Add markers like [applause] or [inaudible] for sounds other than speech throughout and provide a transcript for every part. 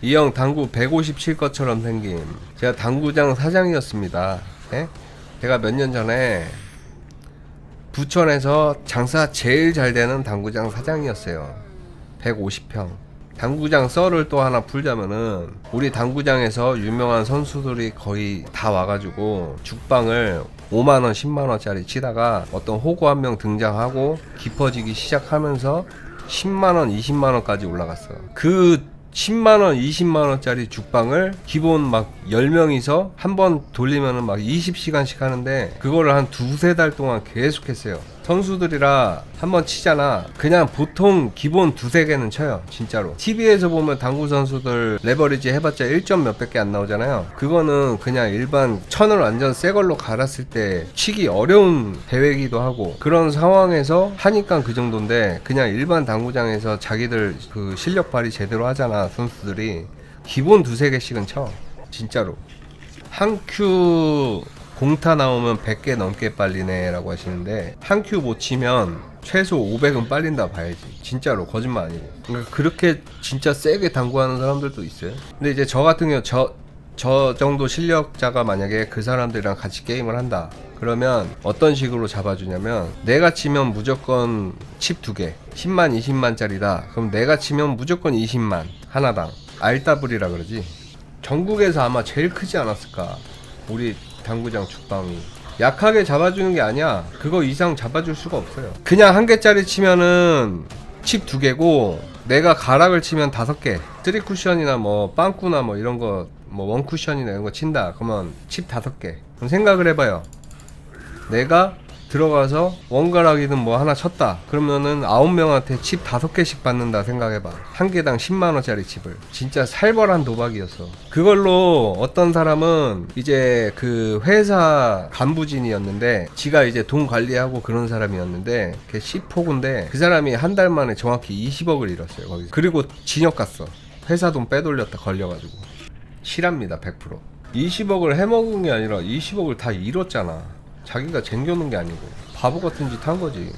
이 형 당구 157 것처럼 생김. 제가 당구장 사장이었습니다. 예? 제가 몇 년 전에 부천에서 장사 제일 잘 되는 당구장 사장이었어요. 150평. 당구장 썰을 또 하나 풀자면은 우리 당구장에서 유명한 선수들이 거의 다 와가지고 죽방을 5만원, 10만원짜리 치다가 어떤 호구 한 명 등장하고 깊어지기 시작하면서 10만원, 20만원까지 올라갔어요. 그 10만원, 20만원짜리 죽방을 기본 막 10명이서 한 번 돌리면은 막 20시간씩 하는데 그거를 한 두세 달 동안 계속 했어요. 선수들이라 한번 치잖아. 그냥 보통 기본 두세 개는 쳐요. 진짜로. TV에서 보면 당구 선수들 레버리지 해봤자 1점 몇백 개 안 나오잖아요. 그거는 그냥 일반 천을 완전 새 걸로 갈았을 때 치기 어려운 대회기도 하고 그런 상황에서 하니까 그 정도인데 그냥 일반 당구장에서 자기들 그 실력 발휘 제대로 하잖아. 선수들이. 기본 두세 개씩은 쳐. 진짜로. 한큐 공타 나오면 100개 넘게 빨리네 라고 하시는데 한 큐 못 치면 최소 500은 빨린다 봐야지. 진짜로 거짓말 아니고 그러니까 그렇게 진짜 세게 당구하는 사람들도 있어요. 근데 이제 저 같은 경우 저, 저 정도 실력자가 만약에 그 사람들이랑 같이 게임을 한다. 그러면 어떤 식으로 잡아주냐면 내가 치면 무조건 칩 두개 10만 20만짜리다. 그럼 내가 치면 무조건 20만 하나당. 알따블이라 그러지. 전국에서 아마 제일 크지 않았을까. 우리 당구장 죽방이. 약하게 잡아주는 게 아니야. 그거 이상 잡아줄 수가 없어요. 그냥 한 개짜리 치면은 칩 두 개고 내가 가락을 치면 다섯 개. 쓰리 쿠션이나 뭐 빵꾸나 뭐 이런 거 뭐 원 쿠션이나 이런 거 친다. 그러면 칩 다섯 개. 그럼 생각을 해봐요. 내가 들어가서 원가락이든 뭐 하나 쳤다. 그러면은 아홉 명한테 칩 다섯 개씩 받는다 생각해봐. 한 개당 10만 원짜리 칩을. 진짜 살벌한 도박이었어 그걸로 어떤 사람은 이제 그 회사 간부진이었는데 지가 이제 돈 관리하고 그런 사람이었는데 걔 10호구인데 그 사람이 한 달 만에 정확히 20억을 잃었어요 거기서. 그리고 진역 갔어. 회사 돈 빼돌렸다 걸려가지고. 실합니다 100% 20억을 해먹은 게 아니라 20억을 다 잃었잖아 자기가 쟁겨놓은 게 아니고 바보 같은 짓 한 거지.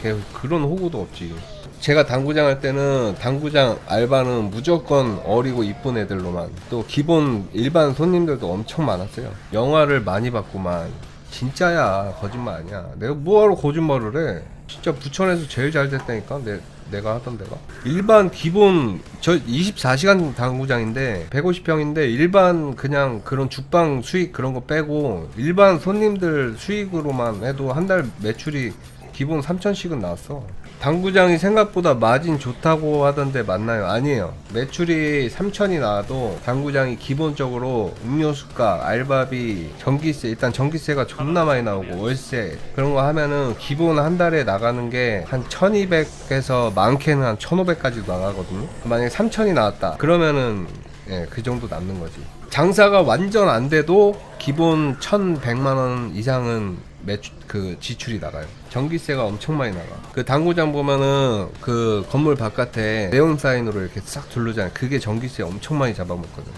걔 그런 호구도 없지. 제가 당구장 할 때는 당구장 알바는 무조건 어리고 이쁜 애들로만 또 기본 일반 손님들도 엄청 많았어요. 영화를 많이 봤구만 진짜야 거짓말 아니야. 내가 뭐하러 거짓말을 해? 진짜 부천에서 제일 잘 됐다니까 내, 내가 하던 데가? 일반 기본 저 24시간 당구장인데 150평인데 일반 그냥 그런 죽방 수익 그런 거 빼고 일반 손님들 수익으로만 해도 한 달 매출이 기본 3천씩은 나왔어. 당구장이 생각보다 마진 좋다고 하던데 맞나요? 아니에요. 매출이 3천이 나와도 당구장이 기본적으로 음료수가, 알바비, 전기세, 일단 전기세가 존나 많이 나오고 월세 그런 거 하면은 기본 한 달에 나가는 게 한 1200에서 많게는 한 1500까지 나가거든요. 만약에 3000이 나왔다. 그러면은 예, 그 정도 남는 거지. 장사가 완전 안 돼도 기본 1100만 원 이상은 매출 그 지출이 나가요. 전기세가 엄청 많이 나가. 그 당구장 보면은 그 건물 바깥에 네온 사인으로 이렇게 싹 둘르잖아요. 그게 전기세 엄청 많이 잡아먹거든.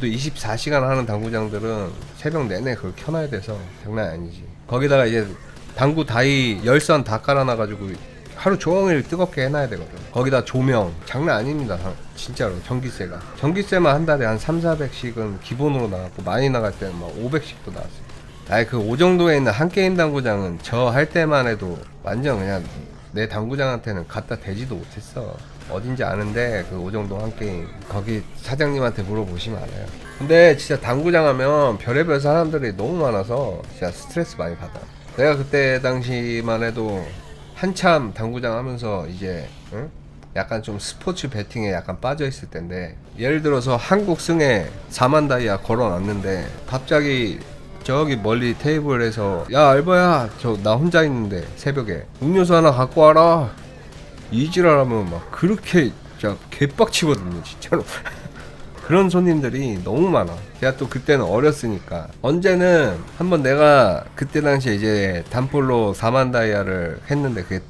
또 24시간 하는 당구장들은 새벽 내내 그걸 켜놔야 돼서 장난 아니지. 거기다가 이제 당구 다이 열선 다 깔아놔가지고 하루 종일 뜨겁게 해놔야 되거든. 거기다 조명 장난 아닙니다. 진짜로 전기세가. 전기세만 한 달에 한 3, 400씩은 기본으로 나갔고 많이 나갈 때는 막 500씩도 나왔어요. 아이 그오 정도에 있는 한 게임 당구장은 저 할 때만 해도 완전 그냥 내 당구장한테는 갖다 대지도 못했어. 어딘지 아는데 그 오 정도 한 게임 거기 사장님한테 물어보시면 알아요. 근데 진짜 당구장 하면 별의별 사람들이 너무 많아서 진짜 스트레스 많이 받아. 내가 그때 당시만 해도 한참 당구장 하면서 이제 응? 약간 좀 스포츠 베팅에 약간 빠져 있을 텐데 예를 들어서 한국 승에 4만 다이아 걸어놨는데 갑자기 저기 멀리 테이블에서 야 알바야. 저 나 혼자 있는데 새벽에. 음료수 하나 갖고 와라. 이지랄하면 막 그렇게 진짜 개빡치거든요 진짜로. [laughs] 그런 손님들이 너무 많아. 제가 또 그때는 어렸으니까. 언제는 한번 내가 그때 당시에 이제 단폴로 4만 다이아를 했는데 그게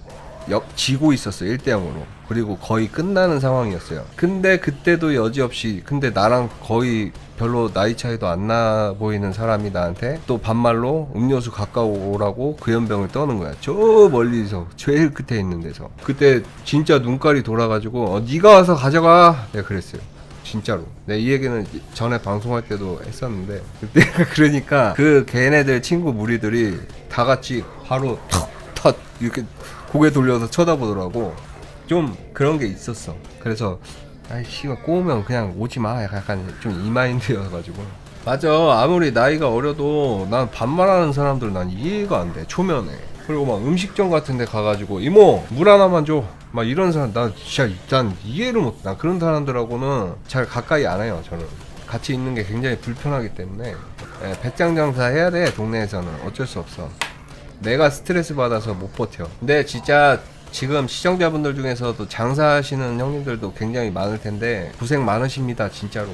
역 지고 있었어요 1대 0으로. 그리고 거의 끝나는 상황이었어요. 근데 그때도 여지없이 근데 나랑 거의 별로 나이 차이도 안 나 보이는 사람이 나한테 또 반말로 음료수 가까우라고 그 연병을 떠는 거야. 저 멀리서 제일 끝에 있는 데서. 그때 진짜 눈깔이 돌아가지고 어, 네가 와서 가져가! 내가 그랬어요. 진짜로. 내 이 얘기는 전에 방송할 때도 했었는데 그때 [laughs] 그러니까 그 걔네들 친구 무리들이 다 같이 바로 턱 턱 이렇게 고개 돌려서 쳐다보더라고. 좀 그런 게 있었어. 그래서 아이 씨가 꼬우면 그냥 오지 마. 약간 좀 이 마인드여가지고. 맞아. 아무리 나이가 어려도 난 반말하는 사람들 난 이해가 안 돼. 초면에. 그리고 막 음식점 같은 데 가가지고 이모 물 하나만 줘. 막 이런 사람 나 진짜 일단 이해를 못. 나 그런 사람들하고는 잘 가까이 안 해요. 저는 같이 있는 게 굉장히 불편하기 때문에 예, 배짱 장사 해야 돼 동네에서는 어쩔 수 없어. 내가 스트레스 받아서 못 버텨. 근데 진짜 지금 시청자분들 중에서도 장사하시는 형님들도 굉장히 많을 텐데 고생 많으십니다 진짜로.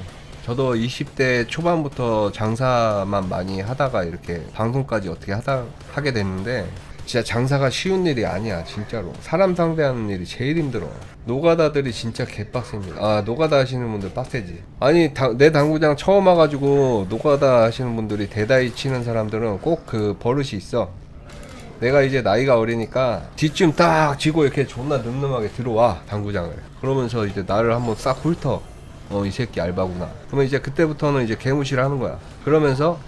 저도 20대 초반부터 장사만 많이 하다가 이렇게 방송까지 어떻게 하다 하게 됐는데 진짜 장사가 쉬운 일이 아니야 진짜로. 사람 상대하는 일이 제일 힘들어. 노가다들이 진짜 개빡셉니다. 아 노가다 하시는 분들 빡세지. 아니 다- 내 당구장 처음 와가지고 노가다 하시는 분들이 대다이 치는 사람들은 꼭 그 버릇이 있어 내가 이제 나이가 어리니까 뒷쯤 딱 쥐고 이렇게 존나 늠름하게 들어와 당구장을. 그러면서 이제 나를 한번 싹 훑어. 어 이 새끼 알바구나. 그러면 이제 그때부터는 이제 개무시를 하는 거야. 그러면서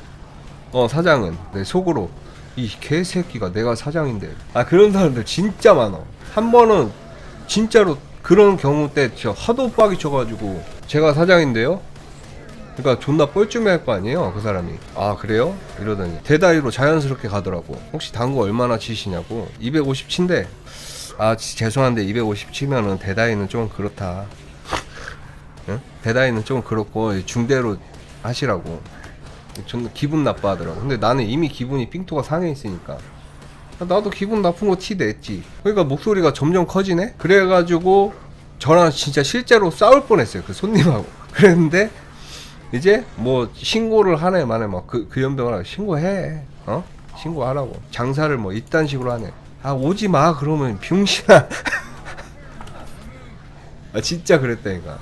어 사장은 내 속으로 이 개새끼가 내가 사장인데. 아 그런 사람들 진짜 많아. 한 번은 진짜로 그런 경우 때저 하도 빡이 쳐가지고 제가 사장인데요 그러니까 존나 뻘쭘해 할 거 아니에요 그 사람이. 아 그래요? 이러더니 대다이로 자연스럽게 가더라고. 혹시 당구 얼마나 치시냐고. 250 친대. 아 지- 죄송한데 250 치면은 대다이는 좀 그렇다. 응? 대다이는 좀 그렇고 중대로 하시라고. 존나 기분 나빠하더라고. 근데 나는 이미 기분이 삥토가 상해 있으니까. 나도 기분 나쁜 거 티 냈지 그러니까 목소리가 점점 커지네? 그래가지고 저랑 진짜 실제로 싸울 뻔했어요 그 손님하고. [laughs] 그랬는데 이제 뭐 신고를 하네 마네 막그 그 연병을 신고해. 어? 신고하라고. 장사를 뭐 이딴 식으로 하네. 아 오지 마 그러면 병신아. [laughs] 아 진짜 그랬다니까.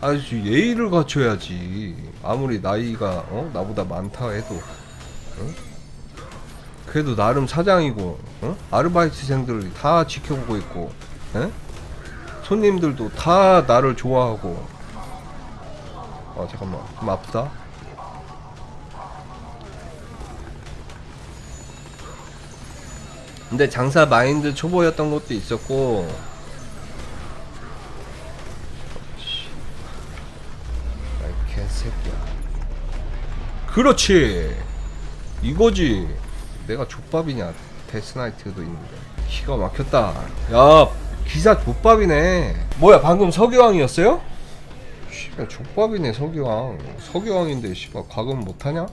아주 예의를 갖춰야지. 아무리 나이가 어? 나보다 많다 해도. 어? 그래도 나름 사장이고 어? 아르바이트생들이 다 지켜보고 있고 에? 손님들도 다 나를 좋아하고 아 잠깐만. 좀 아프다? 근데 장사 마인드 초보였던 것도 있었고. 씨. 아이 개새끼야. 그렇지! 이거지! 내가 족밥이냐? 데스나이트도 있는데. 기가 막혔다. 야 기사 족밥이네. 뭐야 방금 서기왕이었어요? 씨발 족밥이네 서기왕. 서기왕인데 씨발 과금 못하냐?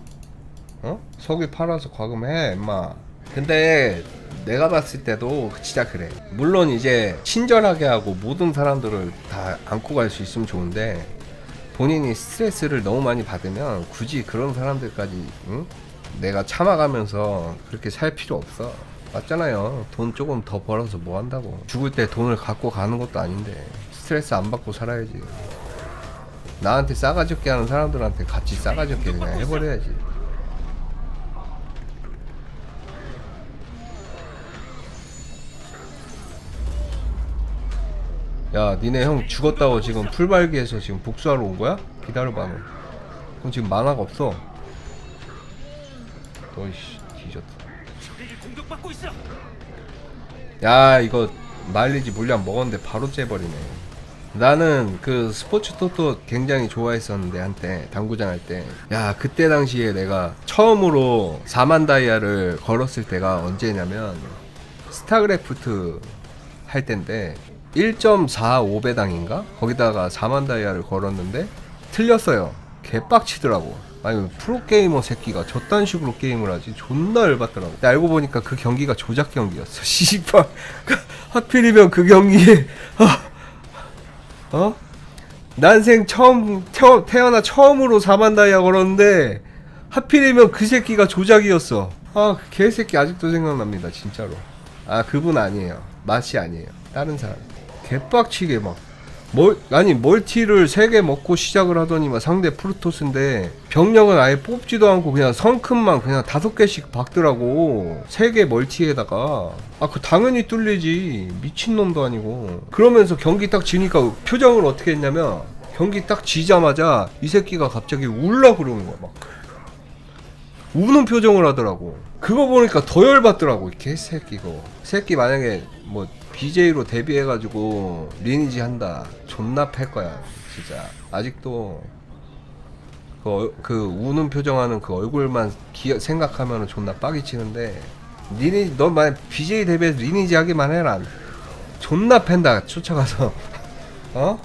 어? 석유 팔아서 과금해 임마. 근데 내가 봤을 때도 진짜 그래. 물론 이제 친절하게 하고 모든 사람들을 다 안고 갈 수 있으면 좋은데 본인이 스트레스를 너무 많이 받으면 굳이 그런 사람들까지 응? 내가 참아가면서 그렇게 살 필요 없어. 맞잖아요. 돈 조금 더 벌어서 뭐 한다고. 죽을 때 돈을 갖고 가는 것도 아닌데 스트레스 안 받고 살아야지 나한테 싸가지 없게 하는 사람들한테 같이 싸가지 없게 그냥 해버려야지 야 니네 형 죽었다고 지금 풀발기에서 지금 복수하러 온 거야? 기다려봐 너 그럼 지금 만화가 없어 너이씨 뒤졌다. 야 이거 마일리지 물량 먹었는데 바로 째버리네 나는 그 스포츠 토토 굉장히 좋아했었는데 한때 당구장 할 때. 야 그때 당시에 내가 처음으로 4만 다이아를 걸었을 때가 언제냐면 스타크래프트 할 때인데 1.45배당인가? 거기다가 4만 다이아를 걸었는데 틀렸어요. 개빡치더라고. 아니 프로게이머 새끼가 저딴 식으로 게임을 하지. 존나 열받더라고. 근데 알고 보니까 그 경기가 조작 경기였어. [laughs] 씨발. 하필이면 그 경기에 어? 어? 난생 처음 태, 태어나 처음으로 4만 다이아 걸었는데 하필이면 그 새끼가 조작이었어. 아그 개새끼 아직도 생각납니다 진짜로. 아 그분 아니에요. 맛이 아니에요. 다른 사람. 개빡치게 막 멀, 아니 멀티를 세개 먹고 시작을 하더니 막 상대 프루토스인데 병력은 아예 뽑지도 않고 그냥 성큼만 그냥 다섯 개씩 박더라고. 세개 멀티에다가. 아 그 당연히 뚫리지. 미친놈도 아니고. 그러면서 경기 딱 지니까 표정을 어떻게 했냐면 경기 딱 지자마자 이 새끼가 갑자기 울라 그러는 거야 막. 우는 표정을 하더라고. 그거 보니까 더 열받더라고. 이 개새끼고. 새끼 만약에 뭐 BJ로 데뷔해가지고 리니지 한다. 존나 패 거야. 진짜. 아직도 그, 얼- 그 우는 표정하는 그 얼굴만 기, 생각하면 존나 빡이 치는데 리니지 너 만약 BJ 데뷔해서 리니지 하기만 해라. 존나 팬다. 쫓아가서 [laughs] 어?